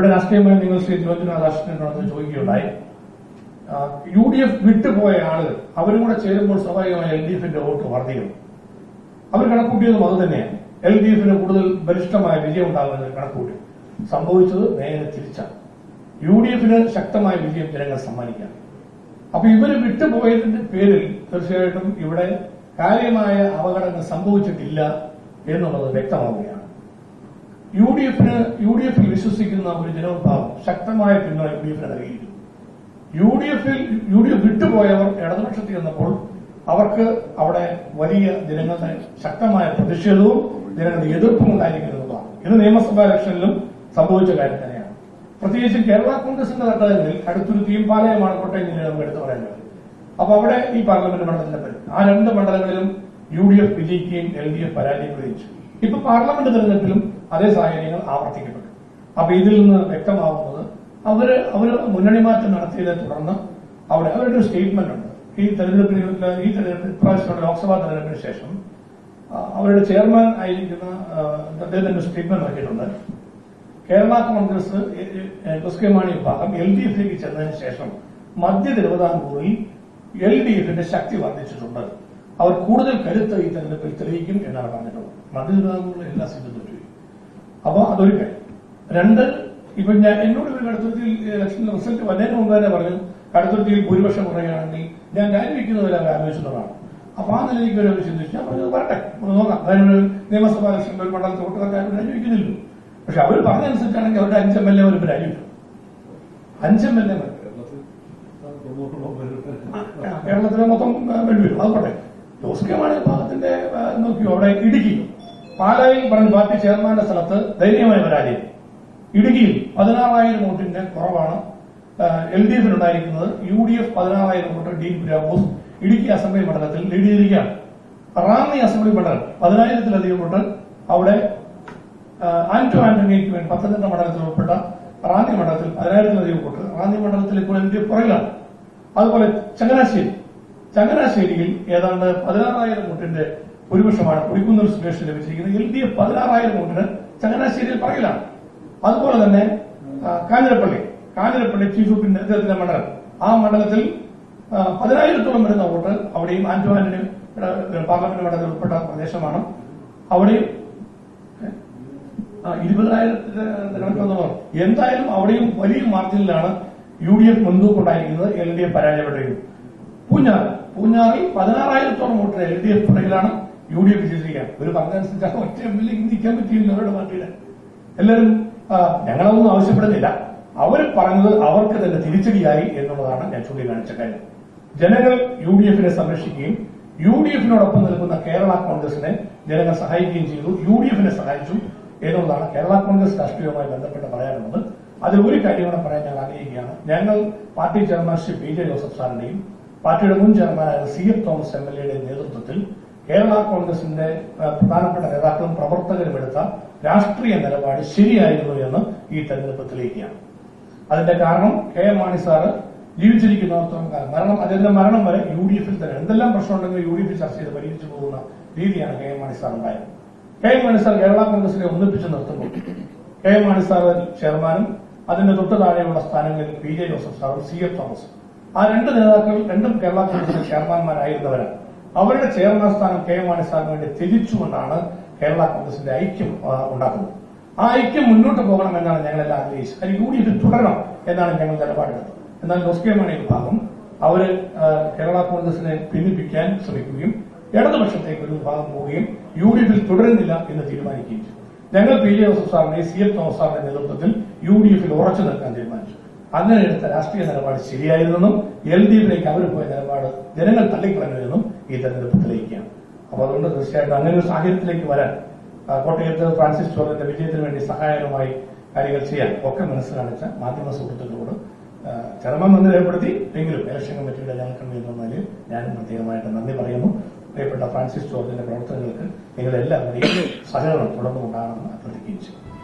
ഇവിടെ രാഷ്ട്രീയമായി നിങ്ങൾ ശ്രീ തിരുവഞ്ചന രാധാകൃഷ്ണനോട് ചോദിക്കുകയുണ്ടായി. യു ഡി എഫ് വിട്ടുപോയ ആളുകൾ അവരും കൂടെ ചേരുമ്പോൾ സ്വാഭാവികമായി എൽ ഡി എഫിന്റെ വോട്ട് വർദ്ധിക്കും അവർ കണക്കൂട്ടിയതും അത് തന്നെയാണ്. എൽ ഡി എഫിന് കൂടുതൽ ബലിഷ്ഠമായ വിജയം ഉണ്ടാകുമെന്ന് കണക്കൂട്ടി. സംഭവിച്ചത് നേരെ തിരിച്ചാണ്. യു ഡി എഫിന് ശക്തമായ വിജയം ജനങ്ങൾ സമ്മാനിക്കാം അപ്പൊ ഇവർ വിട്ടുപോയതിന്റെ പേരിൽ തീർച്ചയായിട്ടും ഇവിടെ കാര്യമായ അപകടങ്ങൾ സംഭവിച്ചിട്ടില്ല എന്നുള്ളത് വ്യക്തമാവുകയാണ്. യു ഡി എഫിന് യു ഡി എഫിൽ വിശ്വസിക്കുന്ന ഒരു ജനവിഭാഗം ശക്തമായ പിന്തുണ യു ഡി എഫിന് നൽകിയിരുന്നു യു ഡി എഫിൽ യു ഡി എഫ് വിട്ടുപോയവർ ഇടതുപക്ഷത്തിൽ ചെന്നപ്പോൾ അവർക്ക് അവിടെ വലിയ ജനങ്ങളുടെ ശക്തമായ പ്രതിഷേധവും ജനങ്ങളുടെ എതിർപ്പും ഉണ്ടായിരിക്കുന്നതാണ് ഇത് നിയമസഭാ ഇലക്ഷനിലും സംഭവിച്ച കാര്യം തന്നെയാണ്. പ്രത്യേകിച്ച് കേരള കോൺഗ്രസിന്റെ തട്ടകങ്ങളിൽ അടുത്തൊരു പാലയമാണ് കോട്ടയം ജില്ലയിൽ നമുക്ക് എടുത്തു പറയാൻ അപ്പൊ അവിടെ ഈ പാർലമെന്റ് മണ്ഡലത്തിന്റെ പേര് ആ രണ്ട് മണ്ഡലങ്ങളിലും യു ഡി എഫ് വിജയിക്കുകയും എൽ ഡി എഫ് പരാജയപ്പെടുകയും ചെയ്തു. ഇപ്പൊ പാർലമെന്റ് തെരഞ്ഞെടുപ്പിലും അതേ സാഹചര്യങ്ങൾ ആവർത്തിക്കപ്പെട്ടു. അപ്പൊ ഇതിൽ നിന്ന് വ്യക്തമാവുന്നത് അവർ അവർ മുന്നണി മാറ്റം നടത്തിയതിനെ തുടർന്ന് അവിടെ അവരുടെ ഒരു സ്റ്റേറ്റ്മെന്റ് ഉണ്ട്. ഈ തെരഞ്ഞെടുപ്പിന് ഈ തെരഞ്ഞെടുപ്പ് ഇപ്രാവശ്യമുള്ള ലോക്സഭാ തെരഞ്ഞെടുപ്പിന് ശേഷം അവരുടെ ചെയർമാൻ ആയിരിക്കുന്ന അദ്ദേഹത്തിന്റെ സ്റ്റേറ്റ്മെന്റ് നൽകിയിട്ടുണ്ട്. കേരള കോൺഗ്രസ് എസ് കെ മാണി വിഭാഗം എൽ ഡി എഫിലേക്ക് ചെന്നതിന് ശേഷം മധ്യ തിരുവിതാംകൂറിൽ എൽ ഡി എഫിന്റെ ശക്തി വർദ്ധിച്ചിട്ടുണ്ട്. അവർ കൂടുതൽ കരുത്ത് ഈ തെരഞ്ഞെടുപ്പിൽ തെളിയിക്കും എന്നാണ് പറഞ്ഞിട്ടുള്ളത്. മധ്യ തിരുവിതാംകൂറിൽ എല്ലാ സീറ്റും അപ്പൊ അതൊരു കാര്യം. രണ്ട് ഇപ്പൊ ഞാൻ എന്നോട് ഒരു കടുത്തുരുത്തിയിൽ ഇലക്ഷൻ റിസൾട്ട് വന്നതിന് മുമ്പ് തന്നെ പറഞ്ഞു കടുത്തുരുത്തിയിൽ ഭൂരിപക്ഷം കുറയുകയാണെങ്കിൽ ഞാൻ അവർ ആലോചിച്ചതാണ് അപ്പൊ ആ നിലയ്ക്ക് ഒരു ചിന്തിച്ചു. ഞാൻ പറഞ്ഞത് വരട്ടെ നമുക്ക് നോക്കാം. അതായത് നിയമസഭാ ഇലക്ഷനിൽ ഒരു മണ്ഡലത്തിൽ വോട്ടുകാർക്ക് ആരും രാജിവെക്കുന്നില്ലല്ലോ പക്ഷെ അവർ പറഞ്ഞനുസരിച്ചാണെങ്കിൽ അവരുടെ അഞ്ച് എം എൽ എ അവർ രാജിവെക്കും അഞ്ച് എം എൽ എ കേരളത്തിലെ മൊത്തം വേണ്ടി വരും അത് പോട്ടെ. ജോസ് കെ മാണി വിഭാഗത്തിന്റെ ആ, നോക്കിയോ അവിടെ ഇടുക്കി. പാലായിൽ പറഞ്ഞ പാർട്ടി ചെയർമാന്റെ സ്ഥലത്ത് ദയനീയമായ പരാജയം ഇടുക്കിയിൽ പതിനാറായിരം വോട്ടിന്റെ കുറവാണ്. എൽ ഡി എഫിനുണ്ടായിരിക്കുന്നത് യു ഡി എഫ് പതിനാറായിരം വോട്ട് ഡീൻ പുരാബോസ് ഇടുക്കി അസംബ്ലി മണ്ഡലത്തിൽ ലീഡ് ചെയ്തിരിക്കുകയാണ്. റാന്നി അസംബ്ലി മണ്ഡലം പതിനായിരത്തിലധികം വോട്ട് അവിടെ ആന്റോ ആന്റണിക്ക് വേണ്ടി പത്തനംതിട്ട മണ്ഡലത്തിൽ ഉൾപ്പെട്ട റാന്നി മണ്ഡലത്തിൽ പതിനായിരത്തിലധികം വോട്ട്. റാന്നി മണ്ഡലത്തിൽ ഇപ്പോൾ എൽ ഡി എഫ് പുറകിലാണ്. അതുപോലെ ചങ്ങനാശ്ശേരി. ചങ്ങനാശ്ശേരിയിൽ ഏതാണ്ട് പതിനാറായിരം വോട്ടിന്റെ ഭൂരിപക്ഷമാണ് കൊടിക്കുന്നിൽ സുരേഷ് ലഭിച്ചിരിക്കുന്നത്. എൽ ഡി എഫ് പതിനാറായിരം വോട്ടിന് ചങ്ങനാശ്ശേരിയിൽ പുറകിലാണ് അതുപോലെ തന്നെ കാഞ്ഞിരപ്പള്ളി. കാഞ്ഞിരപ്പള്ളി ചീഫ് വിപ്പിന്റെ നേതൃത്വത്തിന്റെ മണ്ഡലം. ആ മണ്ഡലത്തിൽ പതിനായിരത്തോളം വരുന്ന വോട്ട് അവിടെയും ആന്റോ ആന്റണി പാർലമെന്റ് മണ്ഡലത്തിൽ ഉൾപ്പെട്ട പ്രദേശമാണ്. അവിടെയും ഇരുപതിനായിരത്തിനോ എന്തായാലും അവിടെയും വലിയ മാർജിനിലാണ് യു ഡി എഫ് മുൻതൂക്കുണ്ടായിരിക്കുന്നത് എൽ ഡി എഫ് പരാജയപ്പെട്ടിരിക്കുന്നത് പൂഞ്ഞാർ പൂഞ്ഞാറിൽ പതിനാറായിരത്തോളം വോട്ടിന് എൽ ഡി എഫ് പുറകിലാണ്. യു ഡി എഫ് വിജയിച്ചിരിക്കാൻ ഒരു പറഞ്ഞനുസരിച്ച് ഒറ്റ എം എൽ എ നിൽക്കാൻ പറ്റിയില്ല അവരുടെ പാർട്ടിയുടെ. എല്ലാവരും ഞങ്ങളൊന്നും ആവശ്യപ്പെടുന്നില്ല. അവർ പറഞ്ഞത് അവർക്ക് തന്നെ തിരിച്ചടിയായി എന്നുള്ളതാണ് ഞാൻ ചൂണ്ടിക്കാണിച്ച കാര്യം. ജനങ്ങൾ യു ഡി എഫിനെ സംരക്ഷിക്കുകയും യു ഡി എഫിനോടൊപ്പം നിൽക്കുന്ന കേരള കോൺഗ്രസിനെ ജനങ്ങൾ സഹായിക്കുകയും ചെയ്തു. യു ഡി എഫിനെ സഹായിച്ചു എന്നുള്ളതാണ് കേരള കോൺഗ്രസ് രാഷ്ട്രീയവുമായി ബന്ധപ്പെട്ട് പറയാനുള്ളത്. അതിൽ ഒരു കാര്യം കൂടെ പറയാൻ ഞാൻ ആഗ്രഹിക്കുകയാണ്. ഞങ്ങൾ party chairman Shri P J Joseph സാറിന്റെയും പാർട്ടിയുടെ മുൻ ചെയർമാനായ C F Thomas M L എയുടെയും നേതൃത്വത്തിൽ കേരള കോൺഗ്രസിന്റെ പ്രധാനപ്പെട്ട നേതാക്കളും പ്രവർത്തകരും എടുത്ത രാഷ്ട്രീയ നിലപാട് ശരിയായിരുന്നു എന്ന് ഈ തെരഞ്ഞെടുപ്പ് തെളിയിക്കുകയാണ്. അതിന്റെ കാരണം കെ എം മാണി സാറ് ജീവിച്ചിരിക്കുന്നിടത്തോളം കാലം. മരണം അദ്ദേഹത്തിന്റെ മരണം വരെ യു ഡി എഫിൽ തന്നെ. എന്തെല്ലാം പ്രശ്നമുണ്ടെങ്കിലും യു ഡി എഫിൽ ചർച്ച ചെയ്ത് പരിഹരിച്ചു പോകുന്ന രീതിയാണ് കെ എം മാണി സാർ ഉണ്ടായത്. K M Mani sir Kerala കോൺഗ്രസിനെ ഒന്നിപ്പിച്ച് നിർത്തുമ്പോൾ കെ എം മാണി സാർ ചെയർമാനും അതിന്റെ തൊട്ട് താഴെയുള്ള സ്ഥാനങ്ങളിൽ പി ജെ ജോസഫ് സാറും സി എഫ് തോമസ്. ആ രണ്ട് നേതാക്കൾ രണ്ടും കേരള കോൺഗ്രസിന്റെ ചെയർമാൻമാരായിരുന്നവരാണ്. അവരുടെ ചെയർമാൻ സ്ഥാനം കെ എം മാണി സാറിന് വേണ്ടി തിരിച്ചുകൊണ്ടാണ് കേരള കോൺഗ്രസിന്റെ ഐക്യം ഉണ്ടാക്കുന്നത്. ആ ഐക്യം മുന്നോട്ട് പോകണം എന്നാണ് ഞങ്ങളെല്ലാം ആഗ്രഹിച്ചത്. അത് യു ഡി എഫ് തുടരണം എന്നാണ് ഞങ്ങൾ നിലപാടെടുത്തത്. എന്നാൽ ജോസ് മാണി വിഭാഗം അവർ കേരള കോൺഗ്രസിനെ ഭിന്നിപ്പിക്കാൻ ശ്രമിക്കുകയും ഇടതുപക്ഷത്തേക്ക് ഒരു വിഭാഗം പോവുകയും യു ഡി എഫിൽ തുടരുന്നില്ല എന്ന് തീരുമാനിക്കുകയും ചെയ്തു. ഞങ്ങൾ പി ജെ ജോസഫ് സാറിന്റെ സി എഫ് തോമസ് സാറിന്റെ നേതൃത്വത്തിൽ യു ഡി എഫിൽ ഉറച്ചു നിൽക്കാൻ തീരുമാനിച്ചു. അങ്ങനെ എടുത്ത രാഷ്ട്രീയ നിലപാട് ശരിയായിരുന്നെന്നും എൽ ഡി എഫിലേക്ക് അവർ പോയ നിലപാട് ജനങ്ങൾ തള്ളിക്കളഞ്ഞതെന്നും ഈ തെരഞ്ഞെടുപ്പ് തെളിയിക്കുകയാണ്. അപ്പോൾ അതുകൊണ്ട് തീർച്ചയായിട്ടും അങ്ങനെ ഒരു സാഹചര്യത്തിലേക്ക് വരാൻ കോട്ടയത്ത് ഫ്രാൻസിസ് ചോറിന്റെ വിജയത്തിന് വേണ്ടി സഹായകരമായി കാര്യങ്ങൾ ചെയ്യാൻ ഒക്കെ മനസ്സ് കാണിച്ച മാധ്യമ സുഹൃത്തുക്കളോട് ചർമ്മം നന്ദി രേഖപ്പെടുത്തി. എങ്കിലും ഇലക്ഷൻ കമ്മിറ്റിയുടെ ജനറൽ കൺവീനർ എന്ന നിലയിൽ ഞാനും പ്രത്യേകമായിട്ട് നന്ദി പറയുന്നു. പ്രിയപ്പെട്ട ഫ്രാൻസിസ് ജോർജിന്റെ പ്രവർത്തനങ്ങൾക്ക് നിങ്ങളെല്ലാവരുടെയും സഹകരണം തുടർന്നുകൊണ്ടാണെന്ന് അഭ്യർത്ഥിക്കുകയും ചെയ്യും